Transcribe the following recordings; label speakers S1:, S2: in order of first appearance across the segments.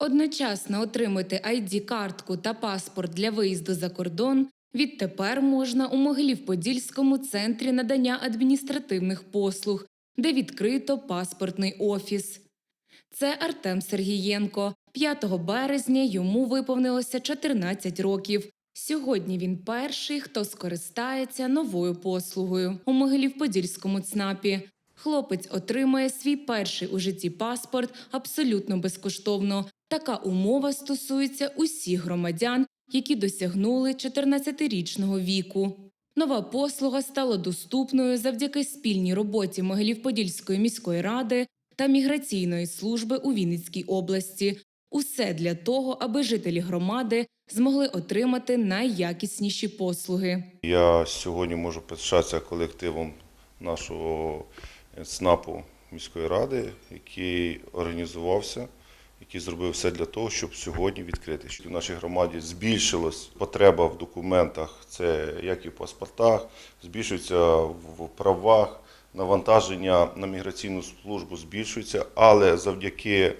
S1: Одночасно отримати ID-картку та паспорт для виїзду за кордон відтепер можна у Могилів-Подільському центрі надання адміністративних послуг, де відкрито паспортний офіс. Це Артем Сергієнко. 5 березня йому виповнилося 14 років. Сьогодні він перший, хто скористається новою послугою у Могилів-Подільському ЦНАПі. Хлопець отримає свій перший у житті паспорт абсолютно безкоштовно. Така умова стосується усіх громадян, які досягнули 14-річного віку. Нова послуга стала доступною завдяки спільній роботі Могилів-Подільської міської ради та міграційної служби у Вінницькій області. Усе для того, аби жителі громади змогли отримати найякісніші послуги.
S2: Я сьогодні можу пишатися колективом нашого ЦНАПу міської ради, який організувався, який зробив все для того, щоб сьогодні відкрити. Щоб в нашій громаді збільшилась потреба в документах, це як і в паспортах, збільшується в правах, навантаження на міграційну службу збільшується, але завдяки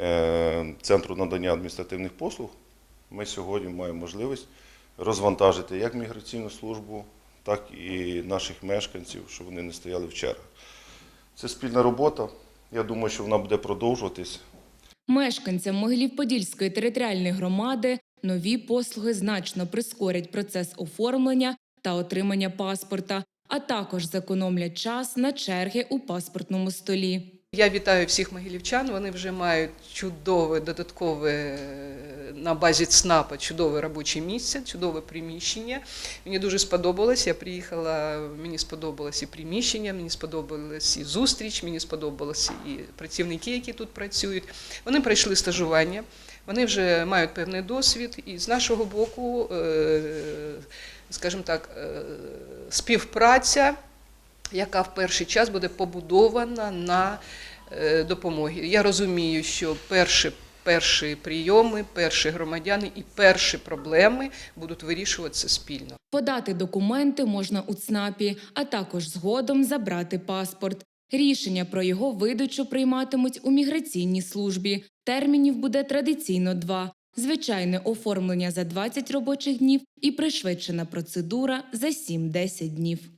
S2: е, центру надання адміністративних послуг ми сьогодні маємо можливість розвантажити як міграційну службу, так і наших мешканців, щоб вони не стояли в чергах. Це спільна робота. Я думаю, що вона буде продовжуватись.
S1: Мешканцям Могилів-Подільської територіальної громади нові послуги значно прискорять процес оформлення та отримання паспорта, а також зекономлять час на черги у паспортному столі.
S3: Я вітаю всіх могилівчан. Вони вже мають чудове додаткове е, на базі ЦНАПа чудове робоче місце, чудове приміщення. Мені дуже сподобалось. Я приїхала, мені сподобалось і приміщення, мені сподобалась і зустріч, мені сподобалися і працівники, які тут працюють. Вони пройшли стажування, вони вже мають певний досвід, і з нашого боку, е, скажімо так, е, співпраця яка в перший час буде побудована на е, допомогі. Я розумію, що перші, перші прийоми, перші громадяни і перші проблеми будуть вирішуватися спільно.
S1: Подати документи можна у ЦНАПі, а також згодом забрати паспорт. Рішення про його видачу прийматимуть у міграційній службі. Термінів буде традиційно два: звичайне оформлення за 20 робочих днів і пришвидшена процедура за 7-10 днів.